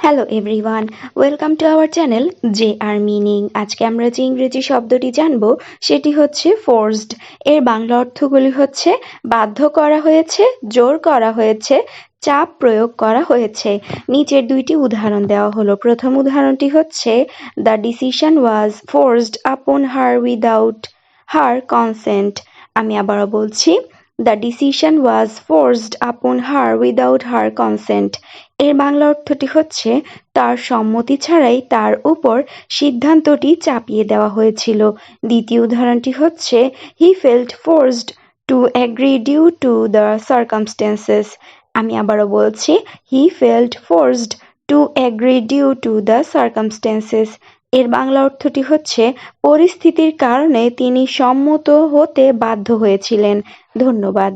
Hello everyone welcome to our channel J R meaning আজকে আমরা যে ইংরেজি শব্দটি জানব, সেটি হচ্ছে ফোর্সড এর বাংলা অর্থগুলি হচ্ছে, বাধ্য করা হয়েছে, জোর করা হয়েছে, চাপ প্রয়োগ করা হয়েছে। নিচের দুইটি উদাহরণ দেওয়া হলো। প্রথম উদাহরণটি হচ্ছে দ্য ডিসিশন ওয়াজ ফোর্সড আপন হার উইদাউট হার কনসেন্ট আমি আবারও বলছি দ্য ডিসিশন ওয়াজ ফোর্সড আপন হার উইদাউট হার কনসেন্ট এর বাংলা অর্থটি হচ্ছে, তার সম্মতি ছাড়াই তার উপর সিদ্ধান্তটি চাপিয়ে দেওয়া হয়েছিল। দ্বিতীয় উদাহরণটি হচ্ছে he felt forced to agree due to the circumstances আমি আবারও বলছি he felt forced to agree due to the circumstances এর বাংলা অর্থটি হচ্ছে পরিস্থিতির কারণে তিনি সম্মত হতে বাধ্য হয়েছিলেন। ধন্যবাদ।